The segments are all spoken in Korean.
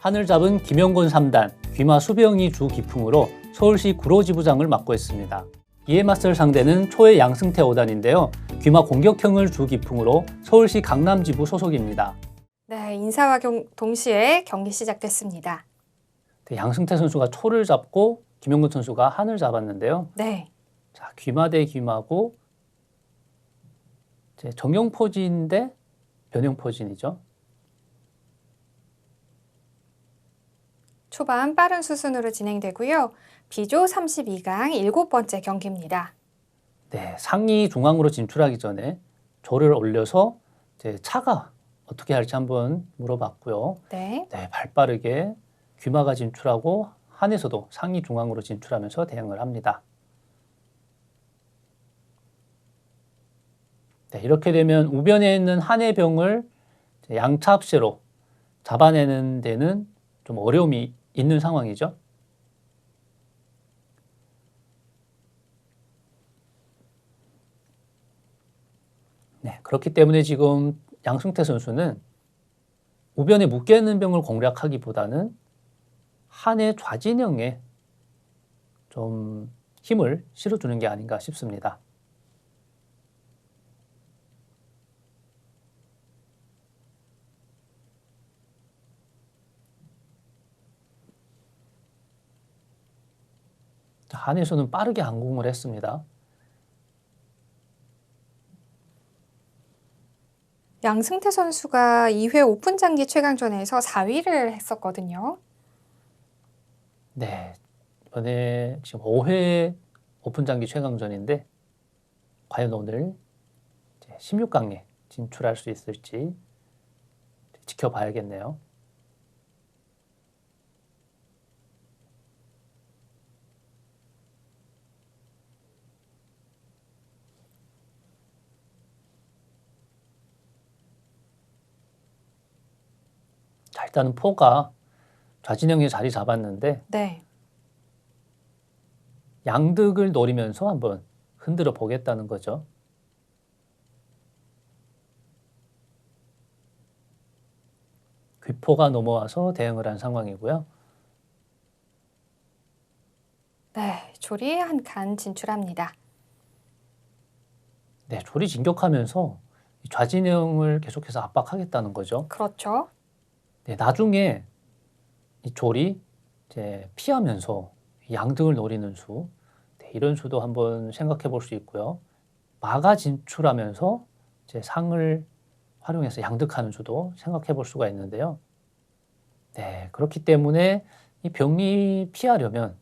하늘 잡은 김영곤 3단 귀마 수병이 주 기풍으로 서울시 구로지부장을 맡고 있습니다. 이에 맞설 상대는 초의 양승태 5단인데요. 귀마 공격형을 주 기풍으로 서울시 강남지부 소속입니다. 네, 인사와 경- 동시에 경기 시작됐습니다. 네, 양승태 선수가 초를 잡고 김영곤 선수가 한을 잡았는데요. 네, 자, 귀마 대 귀마고 정형 포진인데 변형 포진이죠. 초반 빠른 수순으로 진행되고요. 비조 32강 일곱 번째 경기입니다. 네, 상이 중앙으로 진출하기 전에 조를 올려서 이제 차가 어떻게 할지 한번 물어봤고요. 네, 네, 발 빠르게 귀마가 진출하고 한에서도 상이 중앙으로 진출하면서 대응을 합니다. 네, 이렇게 되면 우변에 있는 한의 병을 이제 양차 합세로 잡아내는 데는 좀 어려움이 있는 상황이죠. 네, 그렇기 때문에 지금 양승태 선수는 우변에 묶여 있는 병을 공략하기보다는 한의 좌진영에 좀 힘을 실어주는 게 아닌가 싶습니다. 자, 한에서는 빠르게 항공을 했습니다. 양승태 선수가 2회 오픈 장기 최강전에서 4위를 했었거든요. 네, 이번에 지금 5회 오픈 장기 최강전인데 과연 오늘 16강에 진출할 수 있을지 지켜봐야겠네요. 자, 일단은 포가 좌진영에 자리 잡았는데 네, 양득을 노리면서 한번 흔들어 보겠다는 거죠. 귀포가 넘어와서 대응을 한 상황이고요. 네, 조리 한칸 진출합니다. 네, 조리 진격하면서 이 좌진영을 계속해서 압박하겠다는 거죠. 그렇죠. 네, 나중에 이 조리 이제 피하면서 양등을 노리는 수, 네, 이런 수도 한번 생각해 볼 수 있고요. 마가 진출하면서 이제 상을 활용해서 양득하는 수도 생각해 볼 수가 있는데요. 네, 그렇기 때문에 이 병이 피하려면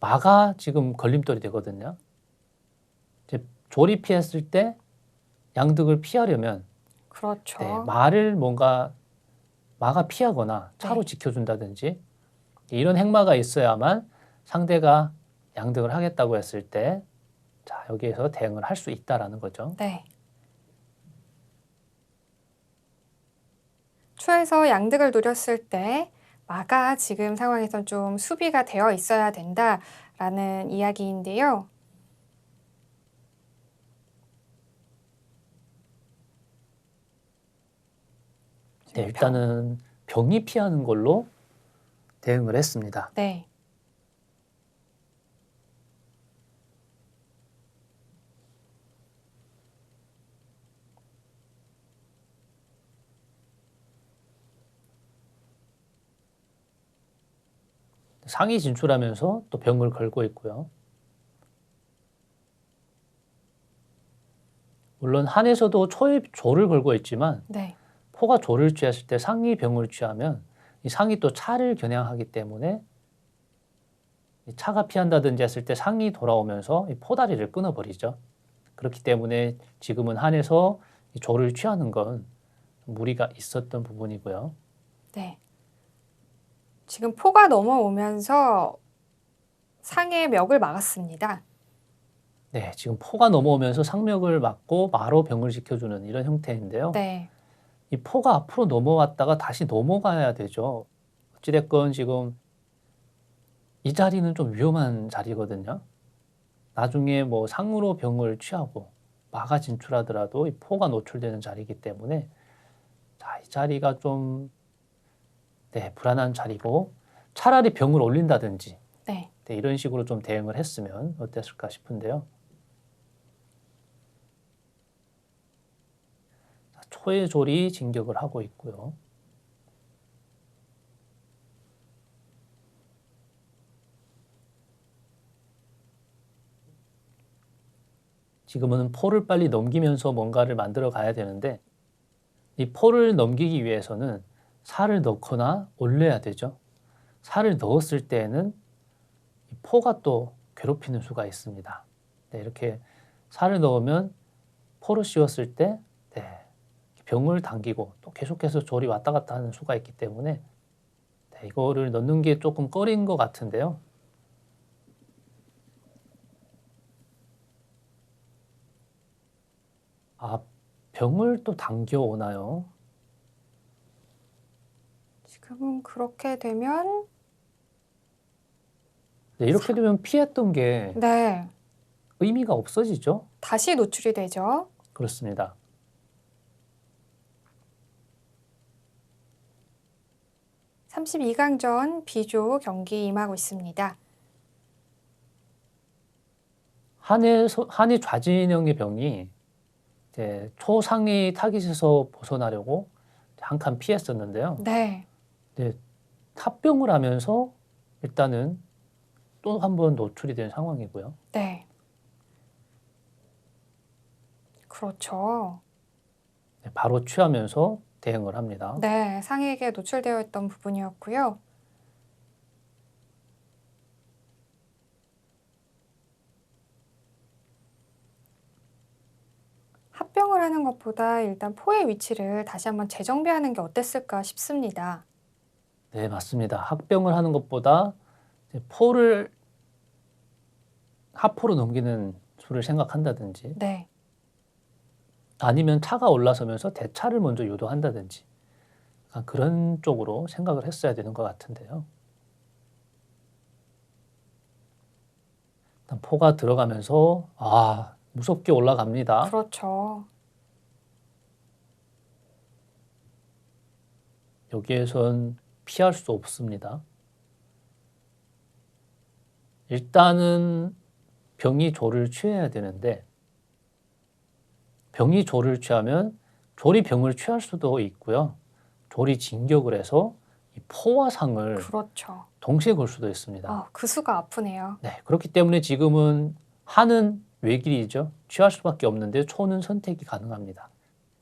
마가 지금 걸림돌이 되거든요. 이제 조리 피했을 때 양득을 피하려면 그렇죠. 네, 말을 뭔가 마가 피하거나 차로 네. 지켜준다든지 이런 행마가 있어야만 상대가 양득을 하겠다고 했을 때 자, 여기에서 대응을 할 수 있다라는 거죠. 네. 초에서 양득을 노렸을 때 마가 지금 상황에선 좀 수비가 되어 있어야 된다라는 이야기인데요. 네, 일단은 병이 피하는 걸로 대응을 했습니다. 네. 상이 진출하면서 또 병을 걸고 있고요. 물론 한에서도 초에 조를 걸고 있지만 네. 포가 조를 취했을 때 상이 병을 취하면 이 상이 또 차를 겨냥하기 때문에 이 차가 피한다든지 했을 때 상이 돌아오면서 이 포다리를 끊어버리죠. 그렇기 때문에 지금은 한에서 이 조를 취하는 건 무리가 있었던 부분이고요. 네. 지금 포가 넘어오면서 상의 멱을 막았습니다. 네, 지금 포가 넘어오면서 상명을 막고 마로 병을 지켜주는 이런 형태인데요. 네. 이 포가 앞으로 넘어왔다가 다시 넘어가야 되죠. 어찌됐건 지금 이 자리는 좀 위험한 자리거든요. 나중에 뭐 상으로 병을 취하고 마가 진출하더라도 이 포가 노출되는 자리이기 때문에 자, 이 자리가 좀 네, 불안한 자리고 차라리 병을 올린다든지 네. 네, 이런 식으로 좀 대응을 했으면 어땠을까 싶은데요. 졸이 진격을 하고 있고요. 지금은 포를 빨리 넘기면서 뭔가를 만들어 가야 되는데 이 포를 넘기기 위해서는 살을 넣거나 올려야 되죠. 살을 넣었을 때에는 이 포가 또 괴롭히는 수가 있습니다. 네, 이렇게 살을 넣으면 포를 씌웠을 때 네, 병을 당기고 또 계속해서 졸이 왔다 갔다 하는 수가 있기 때문에 네, 이거를 넣는 게 조금 꺼린 것 같은데요. 아, 병을 또 당겨 오나요? 지금은 그렇게 되면 네, 이렇게 되면 피했던 게 네. 의미가 없어지죠? 다시 노출이 되죠. 그렇습니다. 삼십이 강전 B조 경기 임하고 있습니다. 한해 소- 한해 좌진영의 병이 이제 초상위 타깃에서 벗어나려고 한 칸 피했었는데요. 네. 합병을 하면서 일단은 또 한 번 노출이 된 상황이고요. 네. 그렇죠. 네, 바로 취하면서 대응을 합니다. 네, 상에게 노출되어 있던 부분이었고요. 합병을 하는 것보다 일단 포의 위치를 다시 한번 재정비하는 게 어땠을까 싶습니다. 네, 맞습니다. 합병을 하는 것보다 포를 하포로 넘기는 수를 생각한다든지 네, 아니면 차가 올라서면서 대차를 먼저 유도한다든지 약간 그런 쪽으로 생각을 했어야 되는 것 같은데요. 일단 포가 들어가면서 아 무섭게 올라갑니다. 그렇죠. 여기에선 피할 수 없습니다. 일단은 병이 조를 취해야 되는데 병이 조를 취하면 졸이 병을 취할 수도 있고요. 졸이 진격을 해서 이 포와 상을 그렇죠. 동시에 걸 수도 있습니다. 아, 그 수가 아프네요. 네, 그렇기 때문에 지금은 하는 외길이죠. 취할 수밖에 없는데 초는 선택이 가능합니다.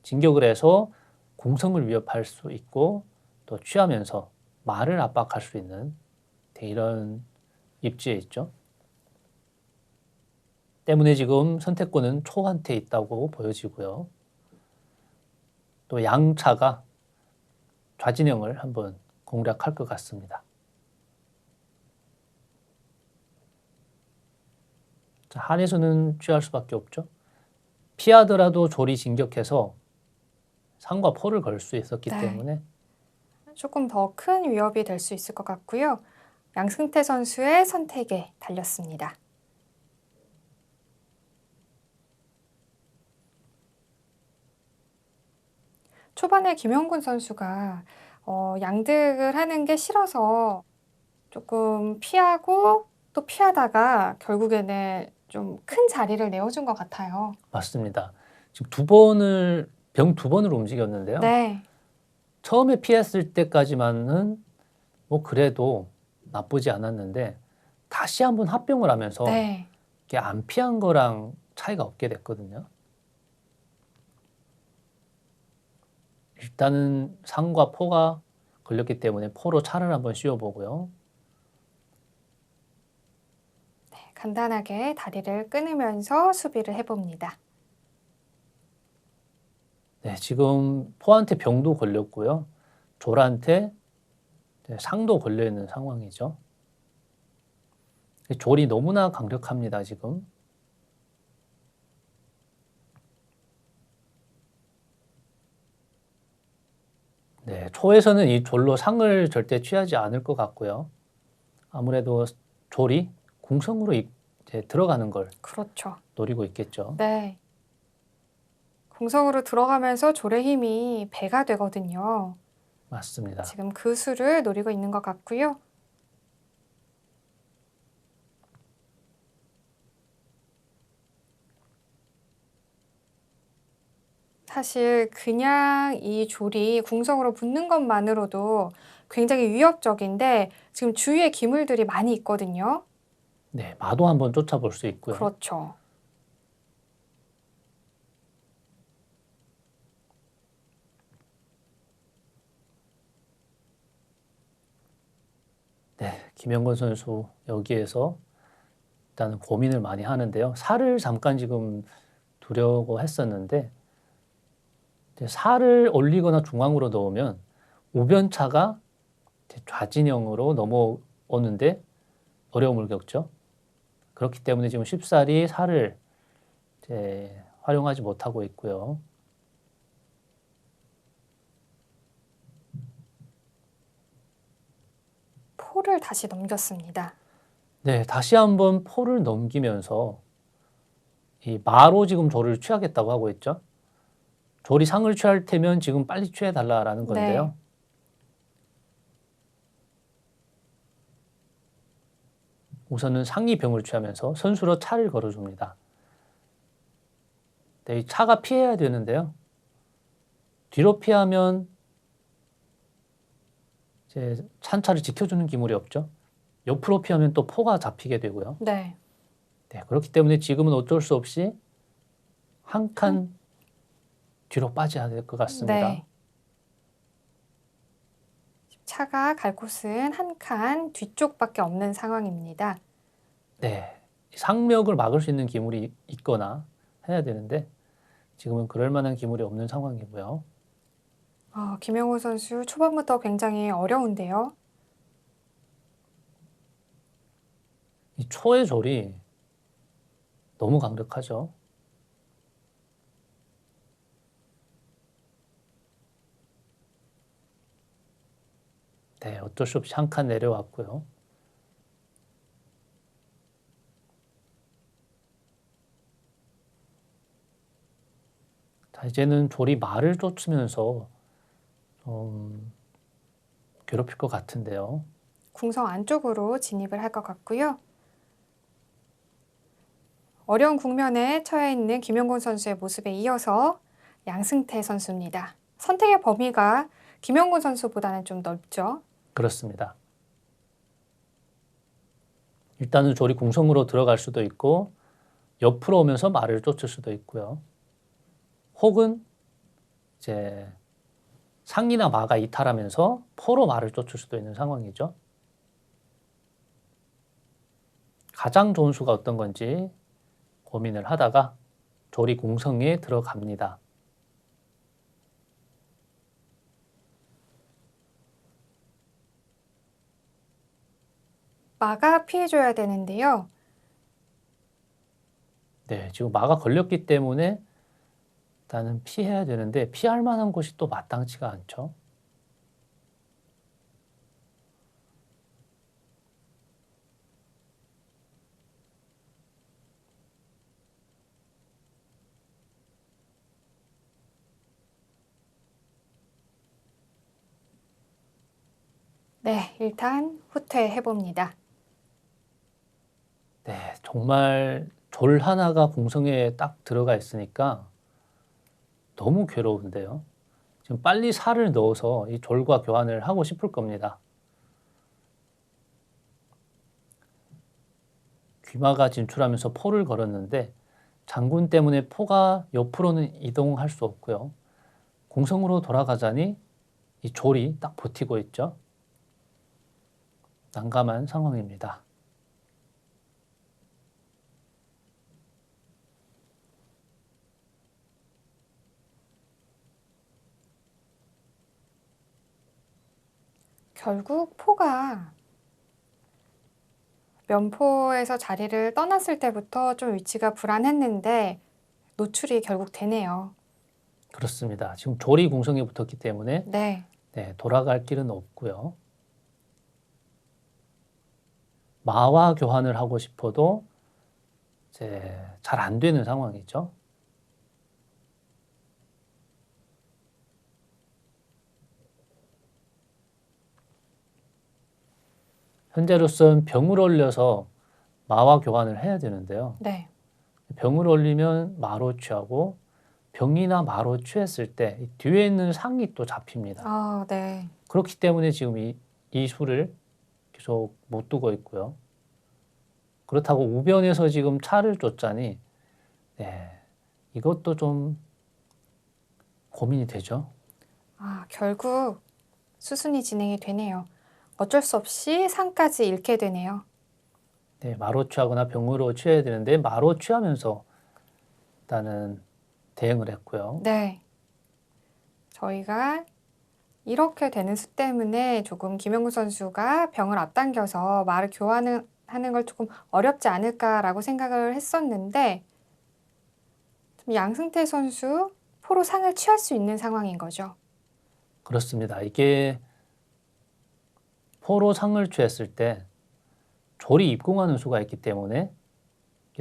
진격을 해서 공성을 위협할 수 있고 또 취하면서 말을 압박할 수 있는 네, 이런 입지에 있죠. 때문에 지금 선택권은 초한테 있다고 보여지고요. 또 양차가 좌진영을 한번 공략할 것 같습니다. 자, 한에서는 취할 수밖에 없죠. 피하더라도 조리 진격해서 상과 포를 걸 수 있었기 네. 때문에 조금 더 큰 위협이 될 수 있을 것 같고요. 양승태 선수의 선택에 달렸습니다. 초반에 김영군 선수가 어, 양득을 하는 게 싫어서 조금 피하고 또 피하다가 결국에는 좀 큰 자리를 내어준 것 같아요. 맞습니다. 지금 두 번을 병 두 번을 움직였는데요. 네, 처음에 피했을 때까지만은 뭐 그래도 나쁘지 않았는데 다시 한번 합병을 하면서 네, 이게 안 피한 거랑 차이가 없게 됐거든요. 일단은 상과 포가 걸렸기 때문에 포로 차를 한번 씌워보고요. 간단하게 다리를 끊으면서 수비를 해봅니다. 네, 지금 포한테 병도 걸렸고요. 졸한테 네, 상도 걸려 있는 상황이죠. 졸이 너무나 강력합니다, 지금. 네, 초에서는 이 졸로 상을 절대 취하지 않을 것 같고요. 아무래도 졸이 궁성으로 이제 들어가는 걸 그렇죠. 노리고 있겠죠. 네. 공성으로 들어가면서 졸의 힘이 배가 되거든요. 맞습니다. 지금 그 수를 노리고 있는 것 같고요. 사실 그냥 이 졸이 궁성으로 붙는 것만으로도 굉장히 위협적인데 지금 주위에 기물들이 많이 있거든요. 네, 마도 한번 쫓아볼 수 있고요. 그렇죠. 네, 김영건 선수 여기에서 일단은 고민을 많이 하는데요. 살을 잠깐 지금 두려고 했었는데 살을 올리거나 중앙으로 넣으면 우변차가 이제 좌진영으로 넘어오는데 어려움을 겪죠. 그렇기 때문에 지금 쉽사리 살을 활용하지 못하고 있고요. 포를 다시 넘겼습니다. 네, 다시 한번 포를 넘기면서 이 마로 지금 조를 취하겠다고 하고 있죠. 조리 상을 취할 테면 지금 빨리 취해 달라라는 건데요. 네. 우선은 상이 병을 취하면서 선수로 차를 걸어줍니다. 네, 이 차가 피해야 되는데요. 뒤로 피하면 이제 찬차를 지켜주는 기물이 없죠. 옆으로 피하면 또 포가 잡히게 되고요. 네. 네, 그렇기 때문에 지금은 어쩔 수 없이 한칸 뒤로 빠져야 될 것 같습니다. 네. 차가 갈 곳은 한 칸 뒤쪽밖에 없는 상황입니다. 네, 상력을 막을 수 있는 기물이 있거나 해야 되는데 지금은 그럴 만한 기물이 없는 상황이고요. 어, 김영호 선수 초반부터 굉장히 어려운데요. 이 초의 졸이 너무 강력하죠. 네, 어쩔 수 없이 한 칸 내려왔고요. 자, 이제는 졸이 말을 쫓으면서 좀 괴롭힐 것 같은데요. 궁성 안쪽으로 진입을 할 것 같고요. 어려운 국면에 처해 있는 김영곤 선수의 모습에 이어서 양승태 선수입니다. 선택의 범위가 김영곤 선수보다는 좀 넓죠. 그렇습니다. 일단은 조리 궁성으로 들어갈 수도 있고 옆으로 오면서 말을 쫓을 수도 있고요. 혹은 이제 상이나 마가 이탈하면서 포로 말을 쫓을 수도 있는 상황이죠. 가장 좋은 수가 어떤 건지 고민을 하다가 조리 궁성에 들어갑니다. 마가 피해줘야 되는데요. 네, 지금 마가 걸렸기 때문에 일단은 피해야 되는데 피할 만한 곳이 또 마땅치가 않죠. 네, 일단 후퇴해 봅니다. 네, 정말 졸 하나가 궁성에 딱 들어가 있으니까 너무 괴로운데요. 지금 빨리 살을 넣어서 이 졸과 교환을 하고 싶을 겁니다. 귀마가 진출하면서 포를 걸었는데 장군 때문에 포가 옆으로는 이동할 수 없고요. 궁성으로 돌아가자니 이 졸이 딱 버티고 있죠. 난감한 상황입니다. 결국 포가 면포에서 자리를 떠났을 때부터 좀 위치가 불안했는데 노출이 결국 되네요. 그렇습니다. 지금 조리 궁성에 붙었기 때문에 네. 네, 돌아갈 길은 없고요. 마와 교환을 하고 싶어도 이제 잘안 되는 상황이죠. 현재로선 병을 올려서 마와 교환을 해야 되는데요. 네. 병을 올리면 마로 취하고 병이나 마로 취했을 때이 뒤에 있는 상이 또 잡힙니다. 아, 네. 그렇기 때문에 지금 이, 이 수를 계속 못 두고 있고요. 그렇다고 우변에서 지금 차를 쫓자니 네, 이것도 좀 고민이 되죠. 아, 결국 수순이 진행이 되네요. 어쩔 수 없이 상까지 잃게 되네요. 네, 마로 취하거나 병으로 취해야 되는데 마로 취하면서 일단은 대응을 했고요. 네. 저희가 이렇게 되는 수 때문에 조금 김영구 선수가 병을 앞당겨서 말을 교환을 하는 걸 조금 어렵지 않을까라고 생각을 했었는데 좀 양승태 선수 포로 상을 취할 수 있는 상황인 거죠. 그렇습니다. 이게 포로 상을 취했을 때 조리 입궁하는 수가 있기 때문에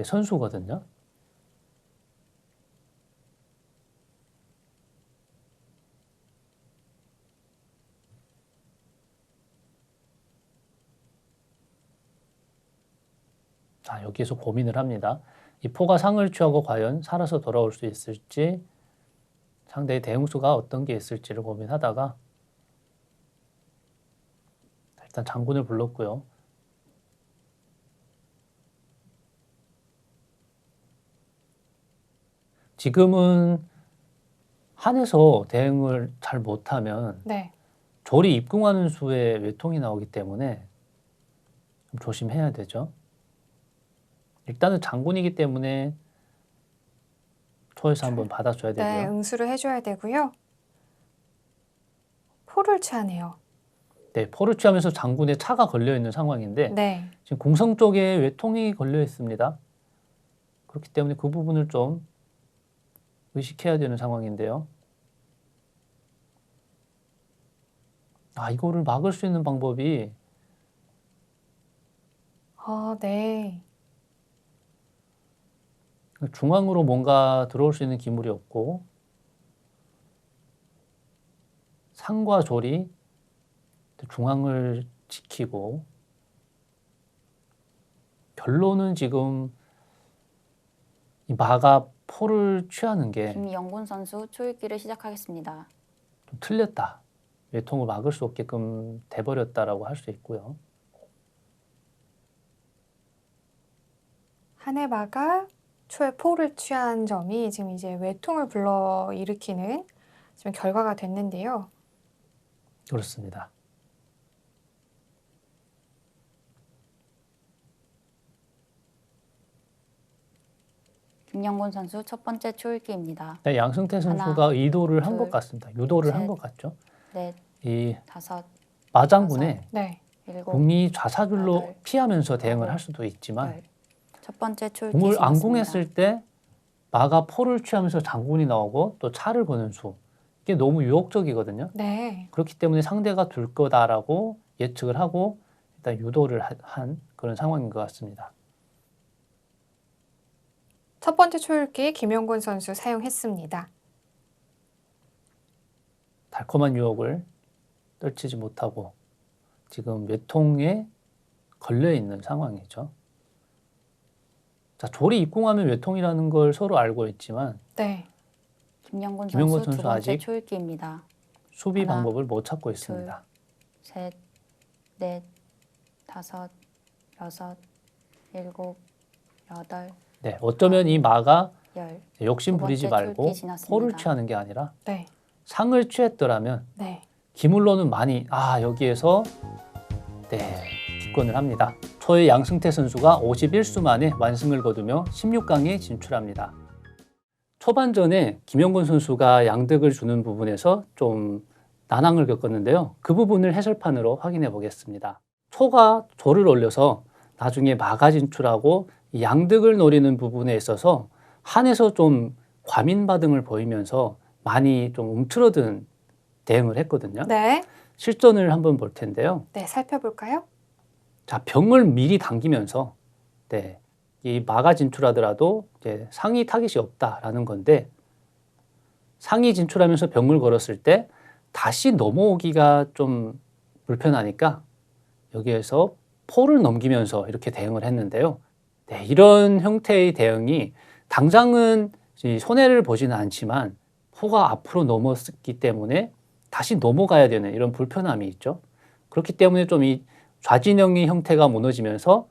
선수거든요. 자, 여기에서 고민을 합니다. 이 포가 상을 취하고 과연 살아서 돌아올 수 있을지 상대의 대응수가 어떤 게 있을지를 고민하다가 일단 장군을 불렀고요. 지금은 한에서 대응을 잘 못하면 네. 조리 입궁하는 수에 외통이 나오기 때문에 좀 조심해야 되죠. 일단은 장군이기 때문에 초에서 한번 받아줘야 되고요. 네, 응수를 해줘야 되고요. 포를 취하네요. 네, 포를 취하면서 장군에 차가 걸려 있는 상황인데 네. 지금 공성 쪽에 외통이 걸려 있습니다. 그렇기 때문에 그 부분을 좀 의식해야 되는 상황인데요. 아, 이거를 막을 수 있는 방법이 아, 네. 중앙으로 뭔가 들어올 수 있는 기물이 없고 상과 졸이 중앙을 지키고 결론은 지금 이 마가 포를 취하는 게좀 김영곤 선수 초읽기를 시작하겠습니다. 틀렸다. 외통을 막을 수 없게끔 돼버렸다라고 할 수 있고요. 한해마가 초에 포를 취한 점이 지금 이제 외통을 불러 일으키는 지금 결과가 됐는데요. 그렇습니다. 김영곤 선수 첫 번째 초읽기입니다. 네, 양승태 하나, 선수가 의도를 한것 둘, 같습니다. 유도를 한 셋, 것 같죠. 넷, 이 다섯, 마장군에 네. 공이 좌사줄로 여덟, 피하면서 대응을 할 수도 있지만 열. 첫 번째 초읽기 공을 지났습니다. 안공했을 때 마가 포를 취하면서 장군이 나오고 또 차를 거는 수 이게 너무 유혹적이거든요. 네. 그렇기 때문에 상대가 둘 거다라고 예측을 하고 일단 유도를 하- 한 그런 상황인 것 같습니다. 첫 번째 초읽기 김영곤 선수 사용했습니다. 달콤한 유혹을 떨치지 못하고 지금 외통에 걸려 있는 상황이죠. 자, 조리 입궁하면 외통이라는 걸 서로 알고 있지만 네. 김영곤 김영곤 선수 두 선수 번째 아직 초읽기입니다. 수비 하나, 방법을 못 찾고 있습니다. 셋, 넷, 다섯, 여섯, 일곱, 여덟, 네, 어쩌면 이 마가 열. 욕심 두 부리지 말고. 포를 취하는 게 아니라 네. 상을 취했더라면 네. 기물로는 많이 아 여기에서 네 기권을 합니다. 초의 양승태 선수가 51수 만에 완승을 거두며 16강에 진출합니다. 초반전에 김영곤 선수가 양득을 주는 부분에서 좀 난항을 겪었는데요. 그 부분을 해설판으로 확인해 보겠습니다. 초가 조를 올려서 나중에 마가 진출하고 이 양득을 노리는 부분에 있어서 한에서 좀 과민 반응을 보이면서 많이 좀 움츠러든 대응을 했거든요. 네. 실전을 한번 볼 텐데요. 네, 살펴볼까요? 자, 병을 미리 당기면서 네, 이 마가 진출하더라도 이제 상위 타깃이 없다라는 건데 상위 진출하면서 병을 걸었을 때 다시 넘어오기가 좀 불편하니까 여기에서 포를 넘기면서 이렇게 대응을 했는데요. 네, 이런 형태의 대응이 당장은 이 손해를 보지는 않지만 포가 앞으로 넘었기 때문에 다시 넘어가야 되는 이런 불편함이 있죠. 그렇기 때문에 좀 이 좌진영의 형태가 무너지면서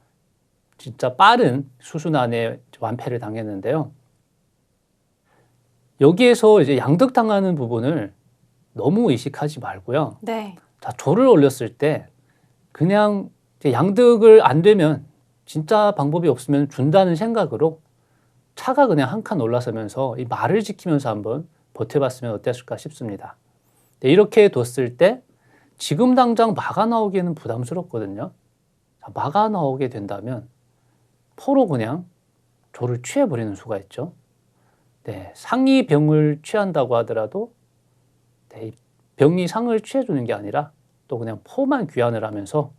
진짜 빠른 수순안에 완패를 당했는데요. 여기에서 이제 양득당하는 부분을 너무 의식하지 말고요. 네. 자, 조를 올렸을 때 그냥 양득을 안 되면 진짜 방법이 없으면 준다는 생각으로 차가 그냥 한 칸 올라서면서 이 말을 지키면서 한번 버텨봤으면 어땠을까 싶습니다. 네, 이렇게 뒀을 때 지금 당장 막아 나오기에는 부담스럽거든요. 자, 막아 나오게 된다면 포로 그냥 조를 취해버리는 수가 있죠. 네, 상이 병을 취한다고 하더라도 네, 이 병이 상을 취해주는 게 아니라 또 그냥 포만 귀환을 하면서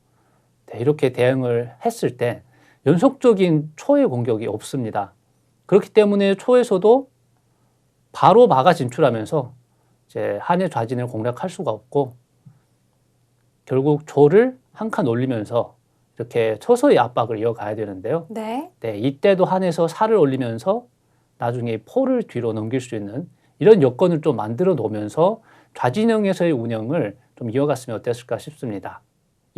네, 이렇게 대응을 했을 때 연속적인 초의 공격이 없습니다. 그렇기 때문에 초에서도 바로 막아 진출하면서 이제 한의 좌진을 공략할 수가 없고 결국 조를 한 칸 올리면서 이렇게 서서히 압박을 이어가야 되는데요. 네. 네, 이때도 한에서 살을 올리면서 나중에 포를 뒤로 넘길 수 있는 이런 여건을 좀 만들어 놓으면서 좌진영에서의 운영을 좀 이어갔으면 어땠을까 싶습니다.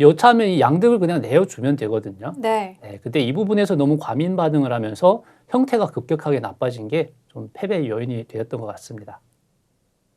여차하면 이 양득을 그냥 내어주면 되거든요. 네. 네, 근데 이 부분에서 너무 과민 반응을 하면서 형태가 급격하게 나빠진 게 좀 패배의 요인이 되었던 것 같습니다.